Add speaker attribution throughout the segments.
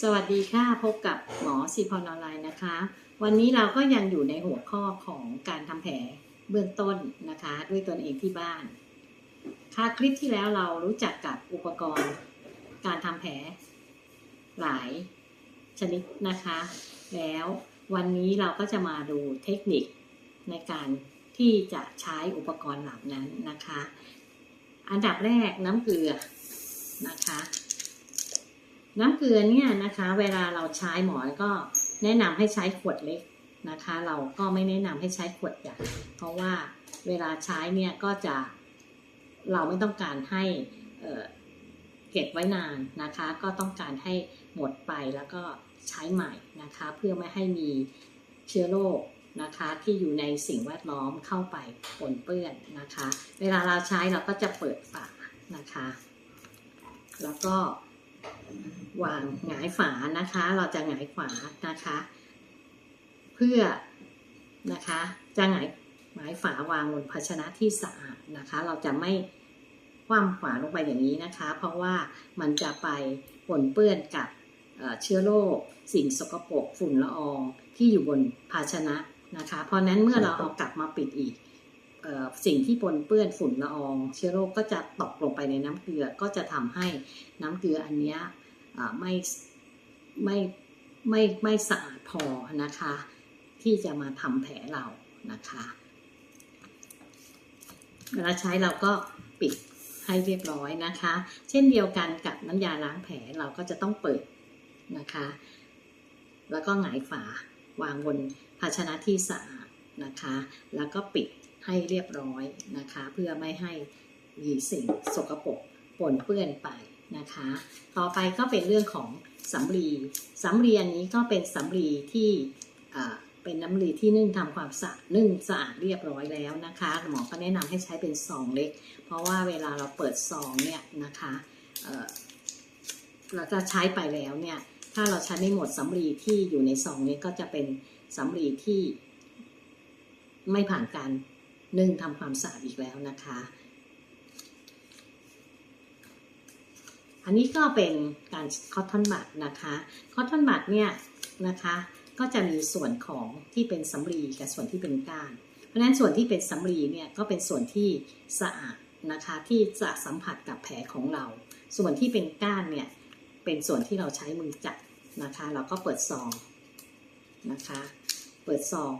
Speaker 1: สวัสดีค่ะ พบกับหมอสีพรออนไลน์นะคะ วันนี้เราก็ยังอยู่ในหัวข้อของการทำแผลเบื้องต้นนะคะ ด้วยตนเองที่บ้าน ค่ะคลิปที่แล้วเรารู้จักกับอุปกรณ์การทำแผลหลายชนิดนะคะ แล้ววันนี้เราก็จะมาดูเทคนิคในการที่จะใช้อุปกรณ์เหล่านั้นนะคะ อันดับแรกน้ำเกลือนะคะ น้ำเกลือเนี่ยนะคะ เวลาเราใช้หมอก็แนะนำให้ใช้ขวดเล็กนะคะ เราก็ไม่แนะนำให้ใช้ขวดใหญ่เพราะว่าเวลาใช้เนี่ยก็จะเราไม่ต้องการให้เเก็บไว้นานนะคะ ก็ต้องการให้หมดไปแล้วก็ใช้ใหม่นะคะ เพื่อไม่ให้มีเชื้อโรคนะคะที่อยู่ในสิ่งแวดล้อมเข้าไปปนเปื้อนนะคะ เวลาเราใช้เราก็จะเปิดฝานะคะ แล้วก็ วางหงายฝานะคะ เราจะหงายฝานะคะ เพื่อนะคะจะหงายหงายฝาวางบนภาชนะที่สะอาดนะคะ เราจะไม่คว่ำฝาลงไปอย่างนี้นะคะ เพราะว่ามันจะไปปนเปื้อนกับเอ่อเชื้อโรคสิ่งสกปรกฝุ่นละอองที่อยู่บนภาชนะนะคะ เพราะนั้นเมื่อเราเอากลับมาปิดอีกเอ่อ สิ่งที่ปนเปื้อนฝุ่นละออง เชื้อโรคก็จะตกลงไปในน้ำเกลือก็จะทำให้น้ำเกลืออันนี้ยอ่ไม่ไม่ไม่ไม่สะอาดพอนะคะ ที่จะมาทำแผลเรานะคะเวลาใช้เราก็ปิดให้เรียบร้อยนะคะ เช่นเดียวกันกับน้ำยาล้างแผลเราก็จะต้องเปิดนะคะ แล้วก็หงายฝาวางบนภาชนะที่สะอาดนะคะ แล้วก็ปิด ให้เรียบร้อยนะคะ เพื่อไม่ให้มีสิ่งสกปรกปนเปื้อนไปนะคะ ต่อไปก็เป็นเรื่องของสำลีสำลีอันนี้ก็เป็นสำลีที่เป็นน้ำลีที่นึ่งทำความสะอาดนึ่งสะอาดเรียบร้อยแล้วนะคะ หมอก็แนะนำให้ใช้เป็นซองเล็ก เพราะว่าเวลาเราเปิดซองเนี่ยนะคะเอ่อเราจะใช้ไปแล้วเนี่ย ถ้าเราใช้ไม่หมดสำลีที่อยู่ในซองนี้ก็จะเป็นสำลีที่ไม่ผ่านการ นึ่งทำความสะอาดอีกแล้วนะคะ อันนี้ก็เป็นการคอตทอนบัดนะคะคอตทอนบัดเนี่ยนะคะก็จะมีส่วนของที่เป็นสำลีกับส่วนที่เป็นก้าน เพราะฉะนั้นส่วนที่เป็นสำลีเนี่ยก็เป็นส่วนที่สะอาดนะคะที่จะสัมผัสกับแผลของเรา ส่วนที่เป็นก้านเนี่ยเป็นส่วนที่เราใช้มือจับนะคะ เราก็เปิดซองนะคะ เปิดซอง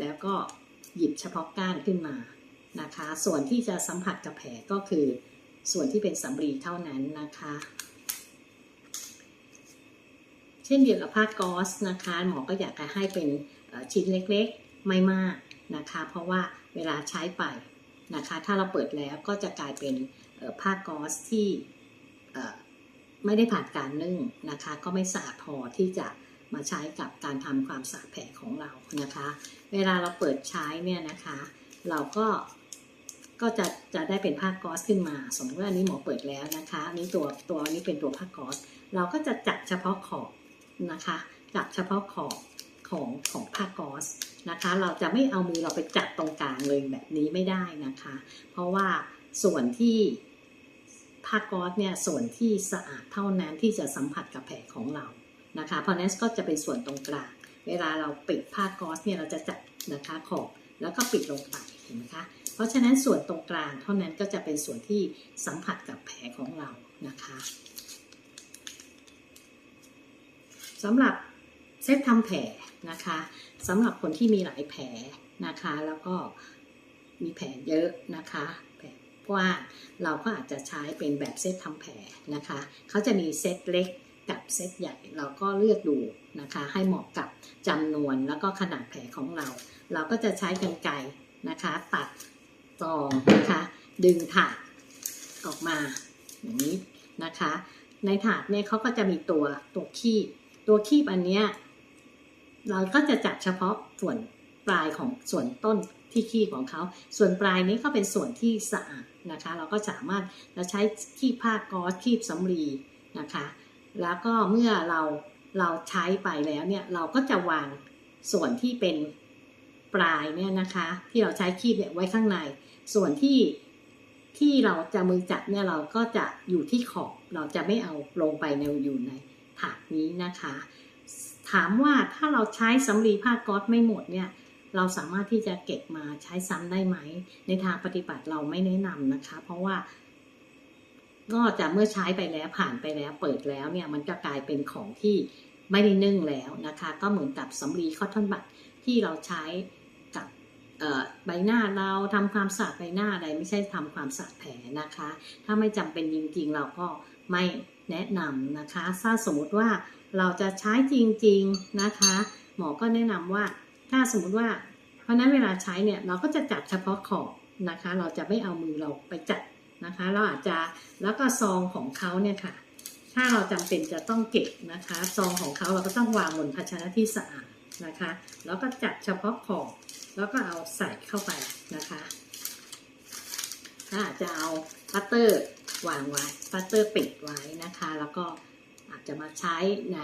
Speaker 1: แล้วก็ หยิบเฉพาะก้านขึ้นมานะคะ ส่วนที่จะสัมผัสกับแผลก็คือส่วนที่เป็นสำลีเท่านั้นนะคะ เช่นเดียวกับผ้ากอซนะคะ หมอก็อยากจะให้เป็นชิ้นเล็กๆไม่มากนะคะ เพราะว่าเวลาใช้ไปนะคะ ถ้าเราเปิดแล้วก็จะกลายเป็นผ้ากอซที่ไม่ได้ผ่านการนึ่งนะคะ ก็ไม่สะอาดพอที่จะ มาใช้กับการทำความสะอาดแผลของเรานะคะ เวลาเราเปิดใช้เนี่ยนะคะ เราก็ก็จะจะได้เป็นผ้าก๊อซขึ้นมา สมมติว่าอันนี้หมอเปิดแล้วนะคะอันนี้ตัวตัวนี้เป็นตัวผ้าก๊อซเราก็จะจับเฉพาะขอบนะคะ จับเฉพาะขอบของของผ้าก๊อซนะคะ เราจะไม่เอามือเราไปจับตรงกลางเลยแบบนี้ไม่ได้นะคะ เพราะว่าส่วนที่ผ้าก๊อซเนี่ยส่วนที่สะอาดเท่านั้นที่จะสัมผัสกับแผลของเรา นะคะ เพราะนั้นก็จะเป็นส่วนตรงกลาง เวลาเราปิดผ้าก๊อซเนี่ยเราจะจับนะคะขอบแล้วก็ปิดลงไปเห็นไหมคะ เพราะฉะนั้นส่วนตรงกลางเท่านั้นก็จะเป็นส่วนที่สัมผัสกับแผลของเรานะคะสำหรับเซตทำแผลนะคะสำหรับคนที่มีหลายแผลนะคะ แล้วก็มีแผลเยอะนะคะแผลกว้างเราก็อาจจะใช้เป็นแบบเซตทำแผลนะคะ เขาจะมีเซตเล็ก กับเซตใหญ่เราก็เลือกดูนะคะ ให้เหมาะกับจำนวนแล้วก็ขนาดแผลของเรา เราก็จะใช้กรรไกรนะคะ ตัดซองนะคะ ดึงถาดออกมาอย่างนี้นะคะ ในถาดเนี่ยเขาก็จะมีตัวตัวคีบตัวคีบอันเนี้ยเราก็จะจับเฉพาะส่วนปลายของส่วนต้นที่คีบของเขา ส่วนปลายนี้ก็เป็นส่วนที่สะอาดนะคะ เราก็สามารถจะใช้คีบผ้าก๊อซคีบสำลีนะคะ แล้วก็เมื่อเราเราใช้ไปแล้วเนี่ยเราก็จะวางส่วนที่เป็นปลายเนี่ยนะคะ ที่เราใช้คีบเนี่ยไว้ข้างใน ส่วนที่ที่เราจะมือจับเนี่ยเราก็จะอยู่ที่ขอบเราจะไม่เอาลงไปในอยู่ในถาดนี้นะคะ ถามว่าถ้าเราใช้สำลีผ้าก๊อซไม่หมดเนี่ยเราสามารถที่จะเก็บมาใช้ซ้ำได้ไหม ในทางปฏิบัติเราไม่แนะนำนะคะ เพราะว่า ก็จะเมื่อใช้ไปแล้วผ่านไปแล้วเปิดแล้วเนี่ยมันจะกลายเป็นของที่ไม่ได้นึ่งแล้วนะคะ ก็เหมือนกับสำลีคอตทอนบัดที่เราใช้กับใบหน้าเราทำความสะอาดใบหน้าอะไรไม่ใช่ทำความสะอาดแผลนะคะ ถ้าไม่จำเป็นจริงๆ เราก็ไม่แนะนำนะคะ ถ้าสมมติว่าเราจะใช้จริงๆนะคะ หมอก็แนะนำว่าถ้าสมมุติว่า เพราะฉะนั้นเวลาใช้เนี่ยเราก็จะจัดเฉพาะขอบนะคะ เราจะไม่เอามือเราไปจัด นะคะ เราอาจจะแล้วก็ซองของเขาเนี่ยค่ะ ถ้าเราจำเป็นจะต้องเก็บนะคะ ซองของเขาเราก็ต้องวางบนภาชนะที่สะอาดนะคะ แล้วก็จัดเฉพาะขอบแล้วก็เอาใส่เข้าไปนะคะถ้าอาจจะเอาปัตเตอร์วางไว้ปัตเตอร์ปิดไว้นะคะ แล้วก็อาจจะมาใช้ใน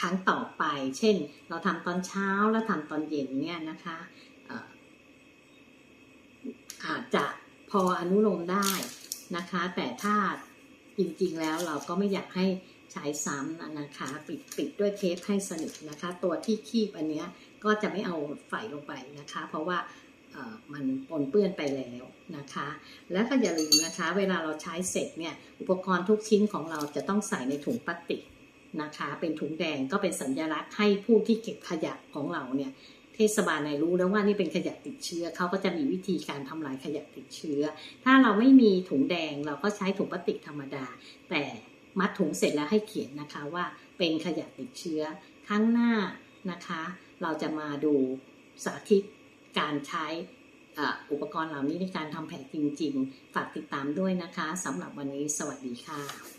Speaker 1: ครั้งต่อไป เช่น เราทำตอนเช้าแล้วทำตอนเย็นเนี่ยนะคะอาจจะ ออนุโลมได้นะคะ แต่ถ้าจริงๆแล้วเราก็ไม่อยากให้ใช้ซ้ำนะคะ ปิดปิดด้วยเทปให้สนิทนะคะ ตัวที่คีบอันเนี้ยก็จะไม่เอาใส่ลงไปนะคะ เพราะว่ามันปนเปื้อนไปแล้วนะคะ แล้วก็อย่าลืมนะคะ เวลาเราใช้เสร็จเนี่ยอุปกรณ์ทุกชิ้นของเราจะต้องใส่ในถุงพลาสติกนะคะ เป็นถุงแดงก็เป็นสัญลักษณ์ให้ผู้ที่เก็บขยะของเราเนี่ย เทศบาลในรู้แล้วว่านี่เป็นขยะติดเชื้อเขาก็จะมีวิธีการทำลายขยะติดเชื้อ ถ้าเราไม่มีถุงแดงเราก็ใช้ถุงพลาสติกธรรมดา แต่มัดถุงเสร็จแล้วให้เขียนนะคะว่าเป็นขยะติดเชื้อครั้งหน้านะคะ เราจะมาดูสาธิตการใช้ออุปกรณ์เหล่านี้ในการทำแผลจริง ๆ ฝากติดตามด้วยนะคะสำหรับวันนี้สวัสดีค่ะ